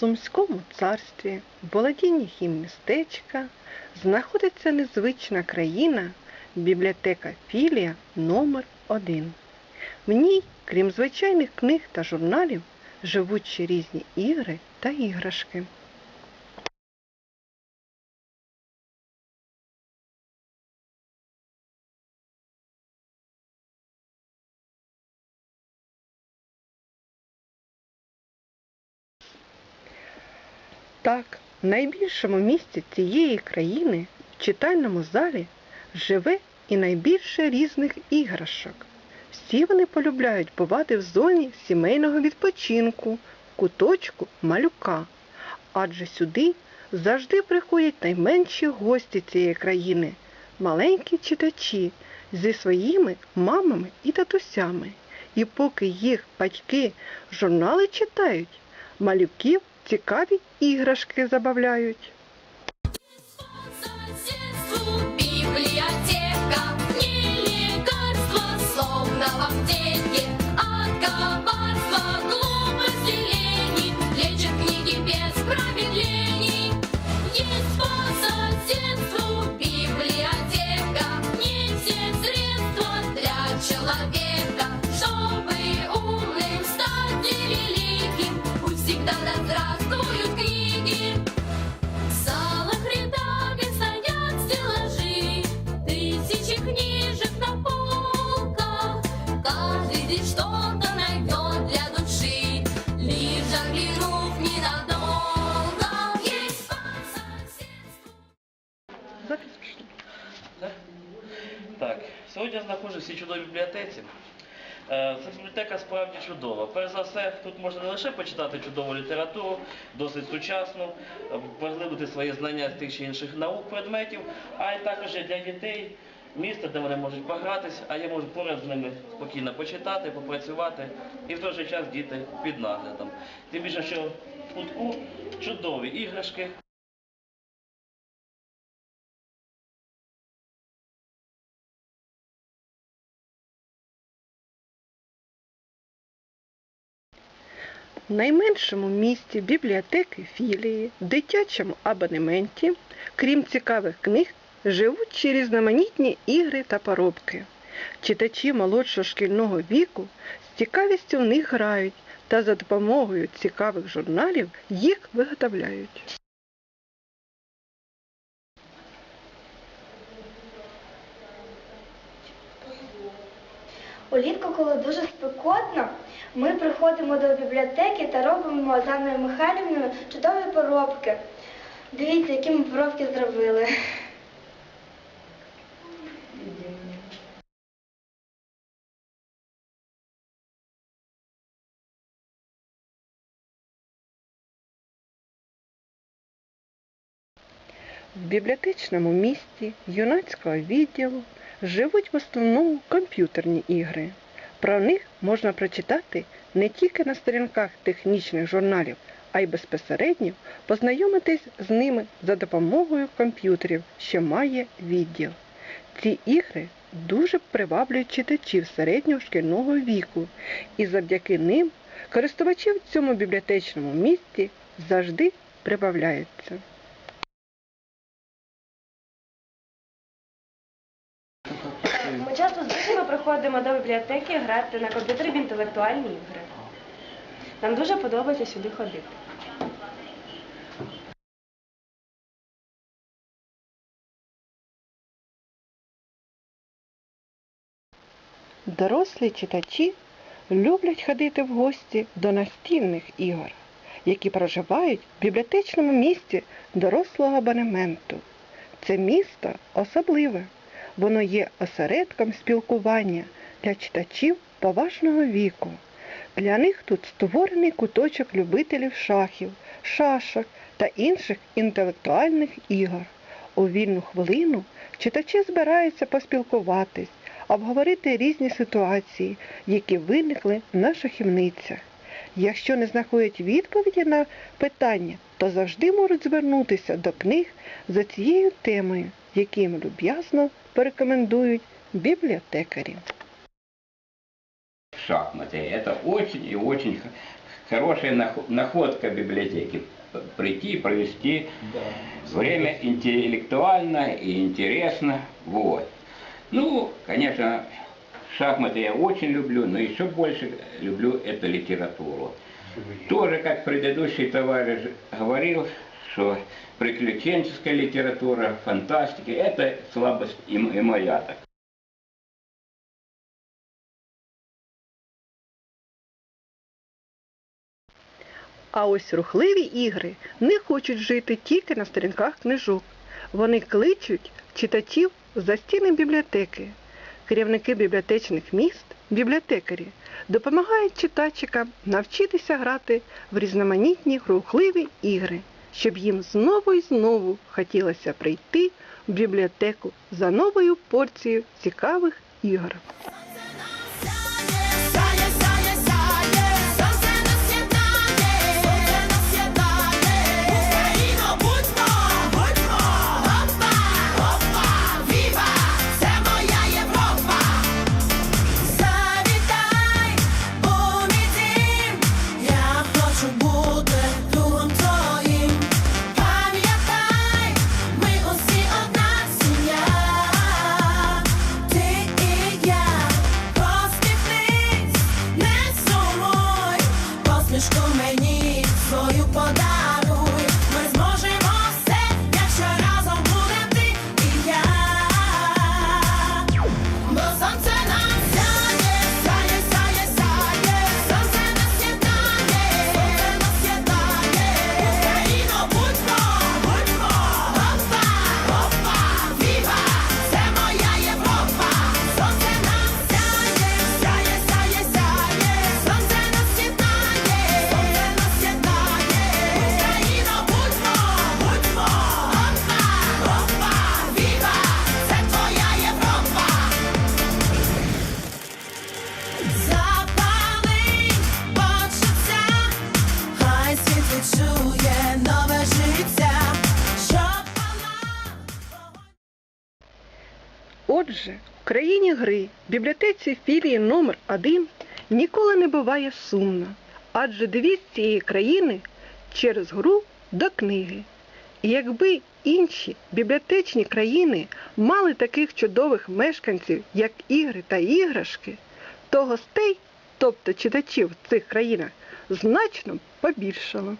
Сумському царстві, в володінні хім містечка, знаходиться незвична країна, бібліотека Філія номер 1 В ній, крім звичайних книг та журналів, живуть ще різні ігри та іграшки. Так, в найбільшому місті цієї країни, в читальному залі, живе і найбільше різних іграшок. Всі вони полюбляють бувати в зоні сімейного відпочинку, в куточку малюка, адже сюди завжди приходять найменші гості цієї країни, маленькі читачі зі своїми мамами і татусями. І поки їх батьки журнали читають, малюків цікаві іграшки забавляють. соседству библиотека Не лекарство, словно в аптеке Запис пішла. Так? Сьогодні я знаходжусь в чудовій бібліотеці. Е, Ця бібліотека справді чудова. Перш за все, тут можна не лише почитати чудову літературу, досить сучасну, е, поглибити свої знання з тих чи інших наук, предметів, а й також для дітей місце, де вони можуть погратись, а я можу поряд з ними спокійно почитати, попрацювати і в той же час діти під наглядом. Тим більше, що в кутку чудові іграшки. В найменшому місті бібліотеки філії, дитячому абонементі, крім цікавих книг, живуть ще різноманітні ігри та поробки. Читачі молодшого шкільного віку з цікавістю в них грають та за допомогою цікавих журналів їх виготовляють. Улітку, коли дуже спекотно, ми приходимо до бібліотеки та робимо з Анною Михайлівною чудові поробки. Дивіться, які ми поробки зробили. В бібліотечному місті юнацького відділу живуть в основному комп'ютерні ігри. Про них можна прочитати не тільки на сторінках технічних журналів, а й безпосередньо познайомитись з ними за допомогою комп'ютерів, що має відділ. Ці ігри дуже приваблюють читачів середнього шкільного віку, і завдяки ним користувачів в цьому бібліотечному місті завжди прибавляється. Ми часто з друзями приходимо до бібліотеки грати на комп'ютері в інтелектуальні ігри. Нам дуже подобається сюди ходити. Дорослі читачі люблять ходити в гості до настільних ігор, які проживають в бібліотечному місті дорослого абонементу. Це місто особливе. Воно є осередком спілкування для читачів поважного віку. Для них тут створений куточок любителів шахів, шашок та інших інтелектуальних ігор. У вільну хвилину читачі збираються поспілкуватись, обговорити різні ситуації, які виникли на шахівницях. Якщо не знаходять відповіді на питання, то завжди можуть звернутися до книг за цією темою, які їм люб'язно порекомендують бібліотекарі. шахматы. Это очень и очень х- хорошая находка библиотеки. П- Прийти, провести время интеллектуально и интересно. Вот. Ну, конечно, шахматы я очень люблю, но еще больше люблю это литературу. Тоже, как предыдущий товарищ говорил, что приключенческая литература, фантастика – это слабость и, м- и моя так. А ось рухливі ігри не хочуть жити тільки на сторінках книжок. Вони кличуть читачів за стіни бібліотеки. Керівники бібліотечних міст, бібліотекарі, допомагають читачикам навчитися грати в різноманітні рухливі ігри, щоб їм знову і знову хотілося прийти в бібліотеку за новою порцією цікавих ігор. Отже, в країні гри, в бібліотеці філії номер 1 ніколи не буває сумно, адже девіз цієї країни через гру до книги. І якби інші бібліотечні країни мали таких чудових мешканців, як ігри та іграшки, то гостей, тобто читачів в цих країнах, значно побільшало.